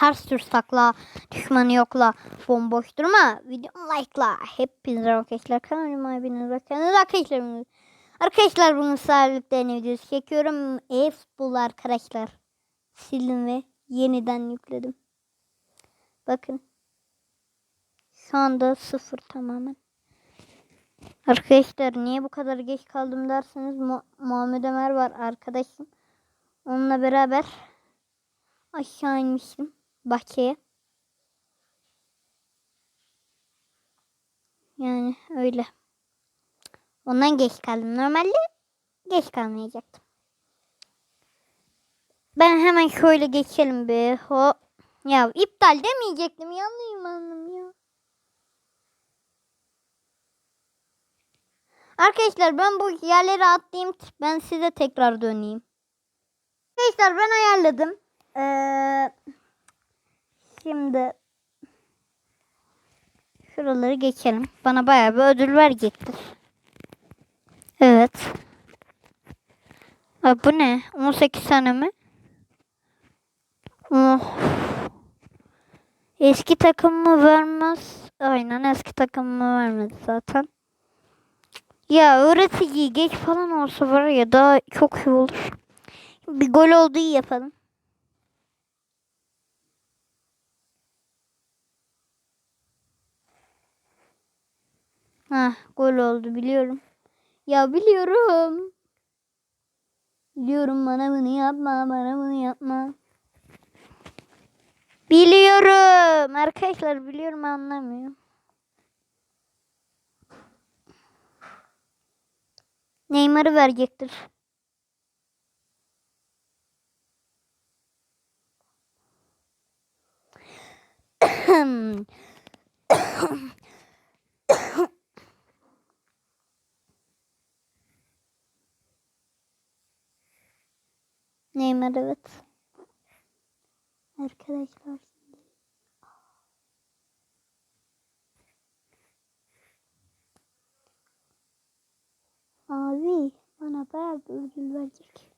ters düz takla. Düşmanı yokla. Bomboş durma. Videomu like'la. Hepinize arkadaşlar kanalıma hepinize bakın. Arkadaşlar, arkadaşlar bunun sağlıklarını videosu çekiyorum. E-futbol arkadaşlar. Sildim ve yeniden yükledim. Bakın. Şu anda sıfır tamamen. Arkadaşlar niye bu kadar geç kaldım derseniz Mu- Muhammed Ömer var arkadaşım. Onunla beraber aşağı inmiştim bahçeye. Yani öyle. Ondan geç kaldım. Normalde geç kalmayacaktım. Ben hemen şöyle geçelim bir. Ho. Ya iptal demeyecektim. Yanlıyım anladım ya. Arkadaşlar ben bu yerleri atlayayım. Ben size tekrar döneyim. Arkadaşlar ben ayarladım. Ee, şimdi şuraları geçelim. Bana bayağı bir ödül verecektir. Evet. Aa, bu ne? 18 tane mi? Oh. Eski takımımı vermez. Aynen eski takımımı vermedi zaten. Ya öğretici geç falan olsa var ya daha çok iyi olur. Bir gol olduğu iyi yapalım. Ha gol oldu biliyorum. Ya biliyorum. Biliyorum bana bunu yapma, bana bunu yapma. Biliyorum. Arkadaşlar biliyorum anlamıyor. Neymar'ı verecektir. Neymar evet. Arkadaşlar Abi bana bayağı bir ödül verecek.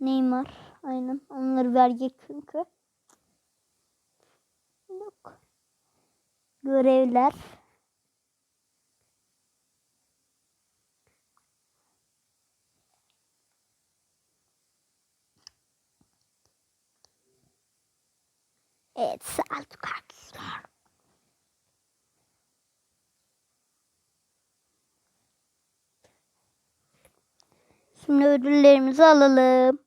Neymar aynen onları verecek çünkü. Yok. Görevler. Evet sağlık arkadaşlar. Şimdi ödüllerimizi alalım.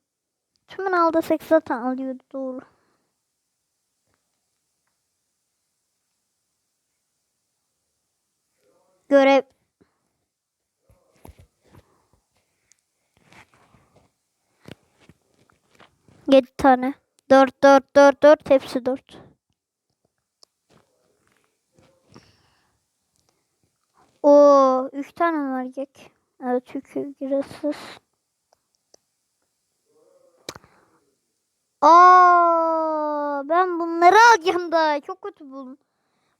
Tümün aldı 8 zaten alıyordu doğru. Görev Yedi tane. Dört, dört, dört, dört. Hepsi dört. Oo, üç tane mi verecek? Evet, çünkü giresiz. Aa, ben bunları alacağım da çok kötü buldum.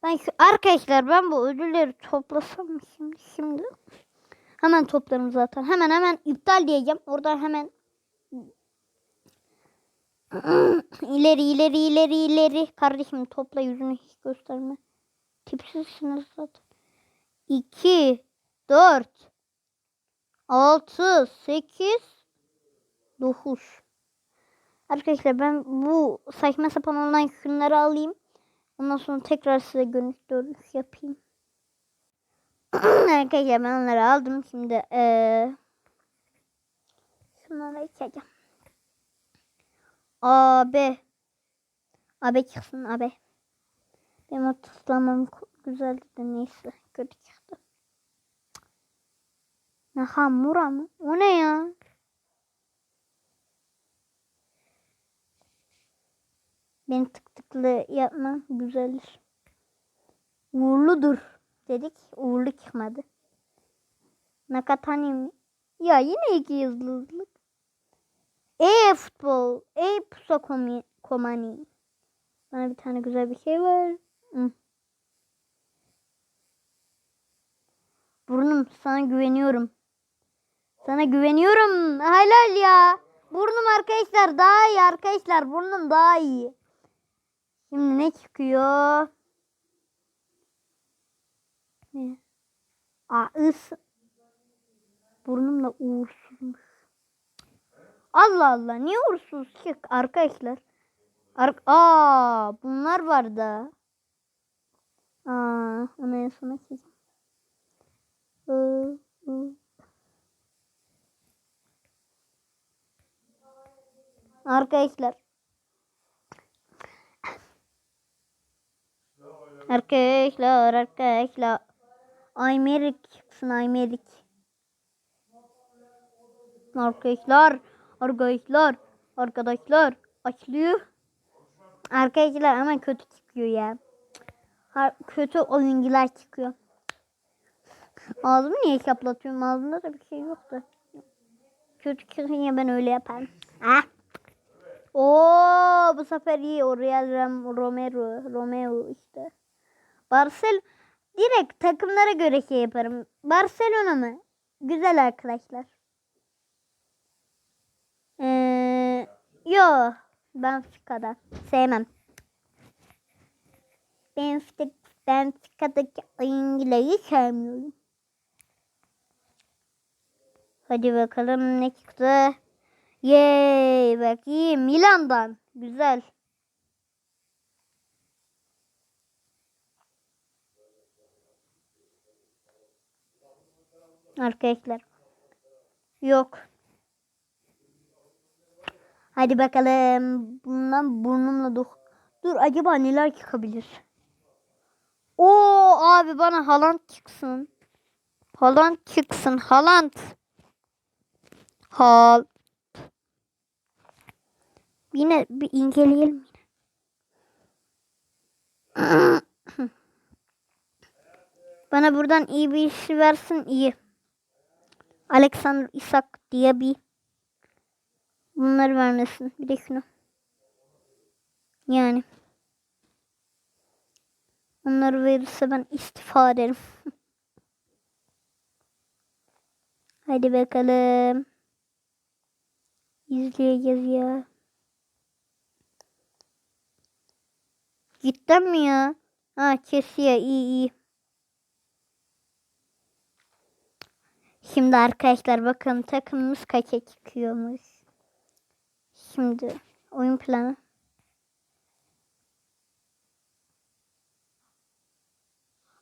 Ben şu arkadaşlar ben bu ödülleri toplasam mı şimdi şimdi? Hemen toplarım zaten. Hemen hemen iptal diyeceğim. Oradan hemen ileri ileri ileri ileri. Kardeşim topla yüzünü hiç gösterme. Tipsizsiniz zaten. 2 4 6 8 9 Arkadaşlar ben bu saçma sapan olan şunları alayım. Ondan sonra tekrar size görüntü dönüş yapayım. Arkadaşlar ben onları aldım. Şimdi ee, şunları içeceğim. Abi. Abi çıksın abi. Benim o tıslamam güzeldi de neyse. Kötü çıktı. Nakamura mı? O ne ya? Ben tık tıklı yapmam güzeldir. Uğurludur dedik. Uğurlu çıkmadı. Nakatani mi? Ya yine iki yıldızlık. E futbol. E pusa komi, komani. Bana bir tane güzel bir şey var. Hı. Burnum sana güveniyorum. Sana güveniyorum. Helal ya. Burnum arkadaşlar daha iyi arkadaşlar. Burnum daha iyi. Şimdi ne çıkıyor? Ne? Aa ıs. Burnum da uğursuzmuş. Allah Allah niye uğursuz çık arkadaşlar? Ar Aa bunlar var da. Aa onu en. Arkadaşlar. Arkadaşlar arkadaşlar. Aymerik çıksın Aymerik. Arkadaşlar. Arkadaşlar. Arkadaşlar. Açlıyor. Arkadaşlar ama kötü çıkıyor ya. Ha- Kötü oyuncular çıkıyor. Ağzımı niye kaplatıyorum? Ağzımda da bir şey yok da. Kötü çıkınca ben öyle yaparım. Ah. Oo bu sefer iyi. Oriel Ram Romero. Romeo işte. Barcel direkt takımlara göre şey yaparım. Barcelona mı? Güzel arkadaşlar. Ee, yo. Benfica'da. Sevmem. Benfica, Benfica'daki oyuncuları sevmiyorum. Hadi bakalım ne çıktı. Yay bakayım Milan'dan. Güzel. Arkadaşlar. Yok. Hadi bakalım. Bundan burnumla dok. Dur acaba neler çıkabilir? Oo abi bana Haaland çıksın. Haaland çıksın. Haaland. Hal. Yine bir inceleyelim. Bana buradan iyi bir iş versin iyi. Alexander Isak diye bir bunları vermesin. Bir de şunu. Yani. Onları verirse ben istifa ederim. Hadi bakalım. İzleyeceğiz ya. Cidden mi ya? Ha kesiyor iyi iyi. Şimdi arkadaşlar bakın takımımız kaça çıkıyormuş. Şimdi oyun planı.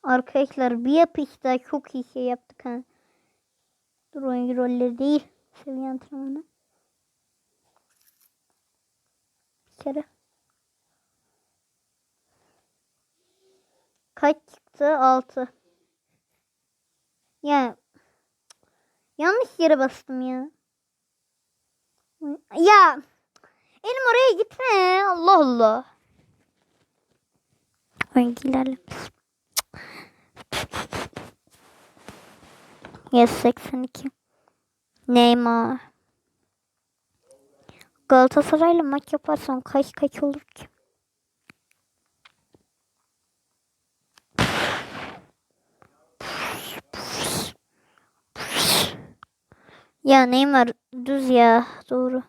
Arkadaşlar bir yapışta çok iyi şey yaptık ha. Dur oyuncu rolleri değil. Seviye antrenmanı. Bir kere. Kaç çıktı? 6. Ya yanlış yere bastım ya. Ya elim oraya gitme. Allah Allah. Oyuncularla. Yes 82. Neymar. Galatasaray'la maç yaparsan kaç kaç olur ki? Ya Neymar düz ya doğru.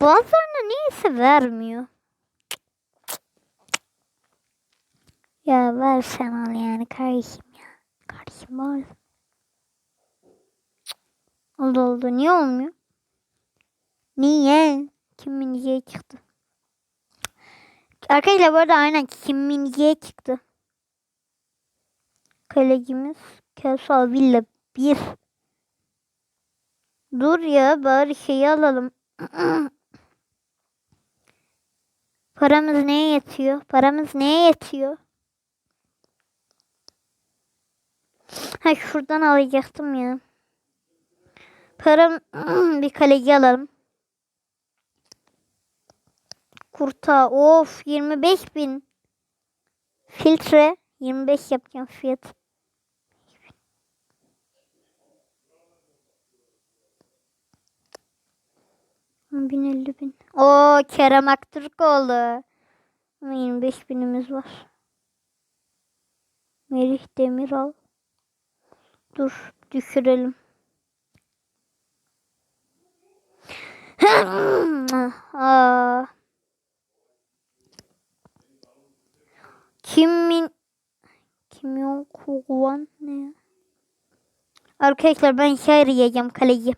Bazılarına niyeyse vermiyor. Ya ver sen al yani kardeşim ya. Kardeşim var. Oldu oldu. Niye olmuyor? Niye? Kimin niye çıktı? Arkadaşlar bu arada aynen kimin niye çıktı? Kalecimiz Kösal Villa 1. Dur ya bari şeyi alalım. Paramız neye yetiyor? Paramız neye yetiyor? Ha şuradan alacaktım ya. Param bir kaleci alalım. Kurta of 25 bin. Filtre 25 yapacağım fiyat. Bin elli bin. Oo Kerem Aktürkoğlu. Ama 25 binimiz var. Melih Demiral. Dur düşürelim. Aa. Kimin Kimyon Kuvan ne ya? Arkadaşlar ben şey arayacağım kaleci.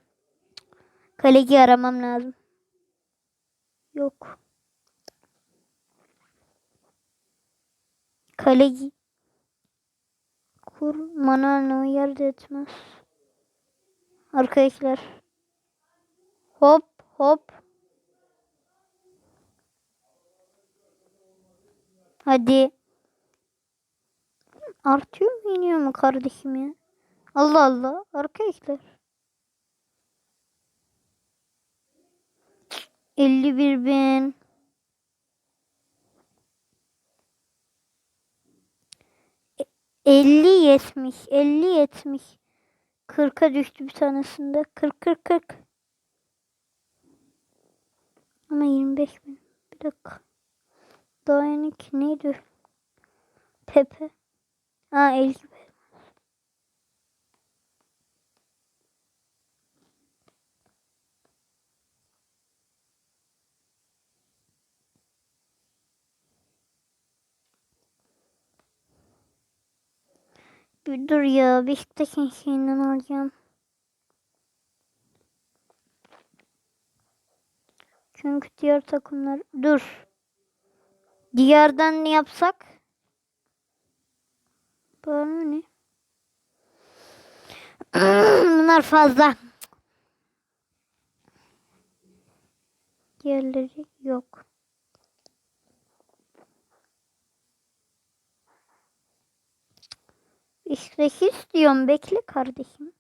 Kaleci aramam lazım. Yok. Kaleci. Kur Manuel Neuer de etmez. Arkadaşlar. Hop hop. Hadi. Artıyor mu iniyor mu kardeşim ya? Allah Allah. Arkadaşlar. 51 bin. E- 50 yetmiş. 50 yetmiş. 40'a düştü bir tanesinde. 40 40 40. Ama 25 bin. Bir dakika. Daha yeni neydi? Pepe. Ha 50 bin. Bir dur ya. Beşiktaş'ın şeyinden alacağım. Çünkü diğer takımlar... Dur. Diğerden ne yapsak? Bana ne? Bunlar fazla. Diğerleri yok. İşte istiyorum. Bekle kardeşim.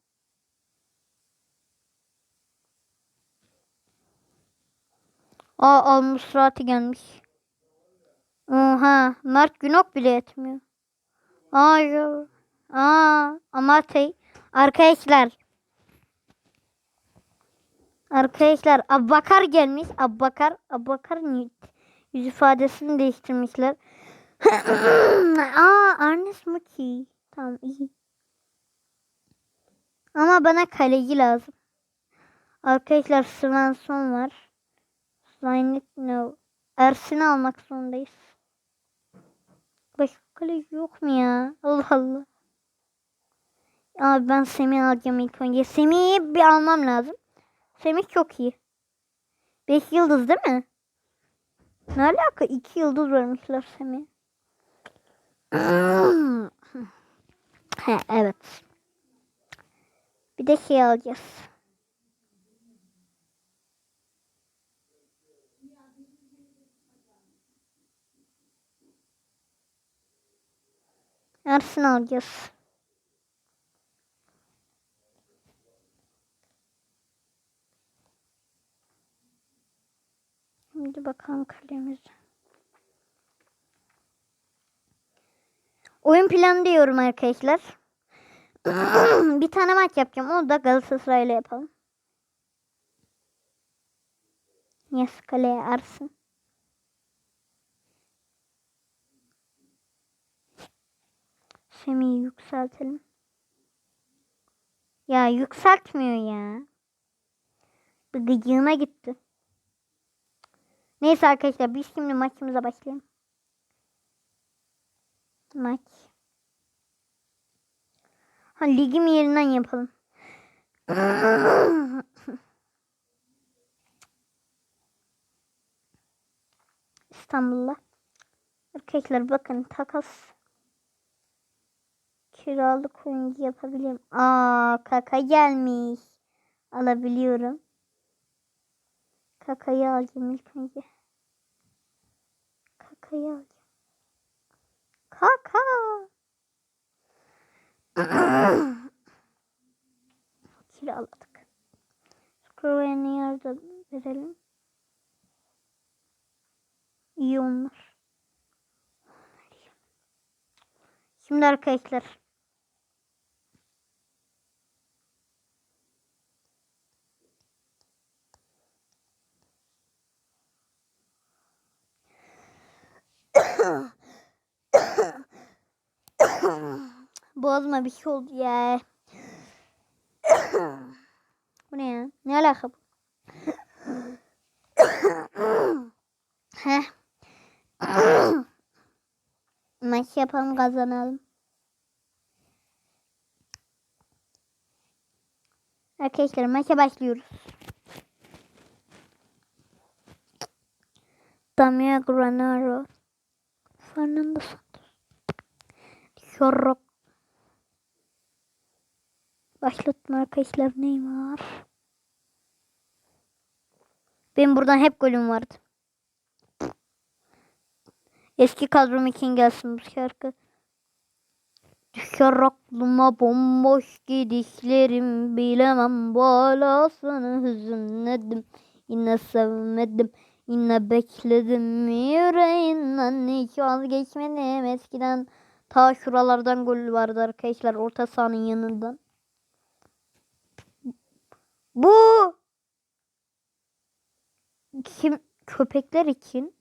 Aa Al Musrati gelmiş. Oha. Mert Günok bile etmiyor. Aa, ya. Aa Amatey. Arkadaşlar. Arkadaşlar Abbakar gelmiş. Abbakar. Abbakar'ın yüz ifadesini değiştirmişler. Aa Arnes Muki. Tamam iyi. Ama bana kaleci lazım. Arkadaşlar Svensson var. Zaynep no. Ersin'i almak zorundayız. Başka kaleci yok mu ya? Allah Allah. Abi ben Semih alacağım ilk önce. Semih'i bir almam lazım. Semih çok iyi. 5 yıldız değil mi? Ne alaka? 2 yıldız vermişler Semih. He, evet. Bir de şey alacağız. Ersin alacağız. Şimdi bakalım kalemize. Oyun planı diyorum arkadaşlar. Bir tane maç yapacağım. Onu da Galatasaray'la yapalım. Yes kaleye Arsın. Semih'i yükseltelim. Ya yükseltmiyor ya. Bir gıcığıma gitti. Neyse arkadaşlar biz şimdi maçımıza başlayalım. Maç. Ha ligim yerinden yapalım. İstanbul'la. Arkadaşlar bakın takas. Kiralık oyuncu yapabilirim. Aa kaka gelmiş. Alabiliyorum. Kakayı alacağım ilk önce. Kakayı alacağım. Kaka. Kiraladık. Screw'e yerde verelim. İyi onlar. Şimdi arkadaşlar. Boğazıma bir şey oldu ya. bu ne ya? Ne alaka bu? Heh. Maç yapalım kazanalım. Arkadaşlar maça başlıyoruz. Damia Granaro. Fernando Santos. Şorrok. Başlatma arkadaşlar Neymar. Benim buradan hep golüm vardı. Eski kadrom için gelsin bu şarkı. Düşer aklıma bomboş gidişlerim bilemem balasını hüzünledim. Yine sevmedim yine bekledim yüreğinden hiç vazgeçmedim eskiden. Ta şuralardan gol vardı arkadaşlar orta sahanın yanından. Bu kim köpekler için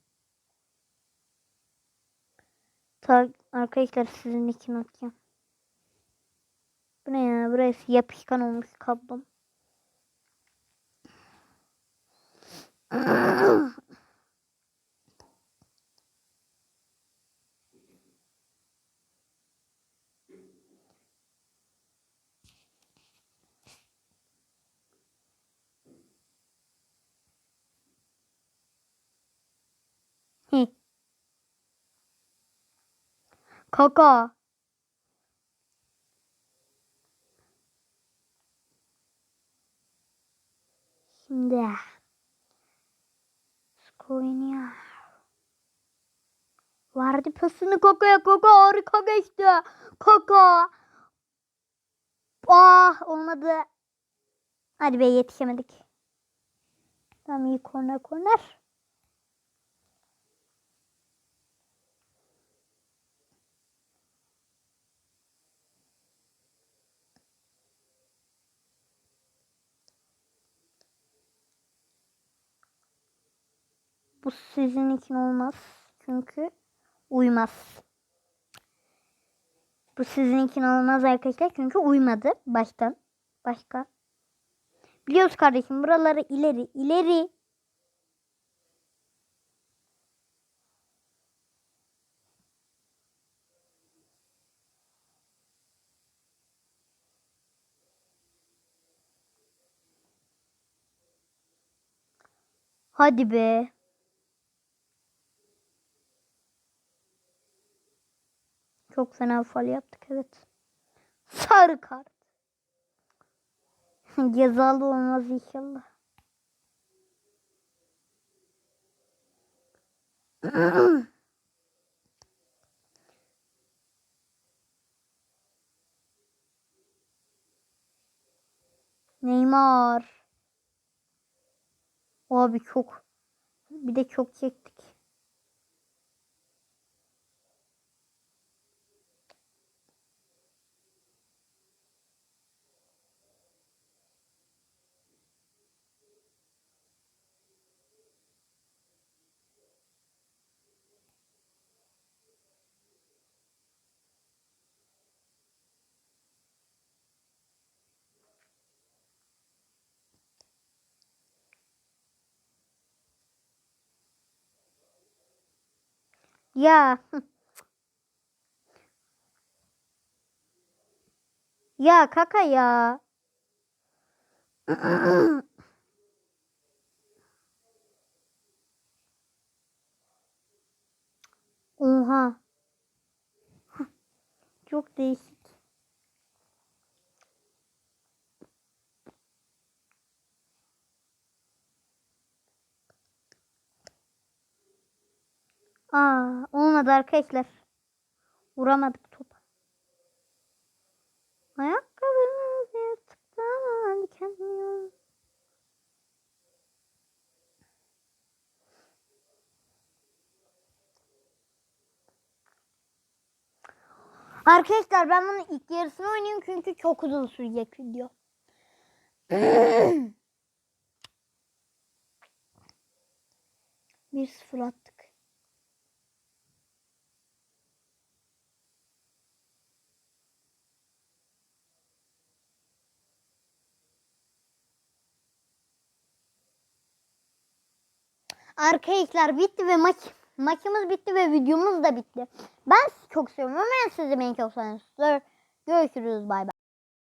Ta arkadaşlar sizin için atacağım. Bu ne ya? Burası yapışkan olmuş kablom. Kaka. Şimdi Skonya. Vardı pasını Kaka'ya Kaka harika geçti. Kaka. Ah olmadı. Hadi be yetişemedik. Tamam iyi korner korner. Bu sizin için olmaz. Çünkü uymaz. Bu sizin için olmaz arkadaşlar. Çünkü uymadı baştan. Başka. Biliyoruz kardeşim buraları ileri ileri. Hadi be. Çok fena fal yaptık evet. Sarı kart. Cezalı olmaz inşallah. Neymar. Abi çok. Bir de çok çektik. Ya. Ya kaka ya. Oha. Çok değişik. Aa, olmadı arkadaşlar. Vuramadık topa. Ayakkabımız yırtıktan dikenmiyor. Arkadaşlar ben bunun ilk yarısını oynayayım çünkü çok uzun sürecek video. Bir sıfır attık. Arkadaşlar bitti ve maç maçımız bitti ve videomuz da bitti. Ben sizi çok seviyorum. Ben sizi beni çok seviyorum. Görüşürüz bay bay.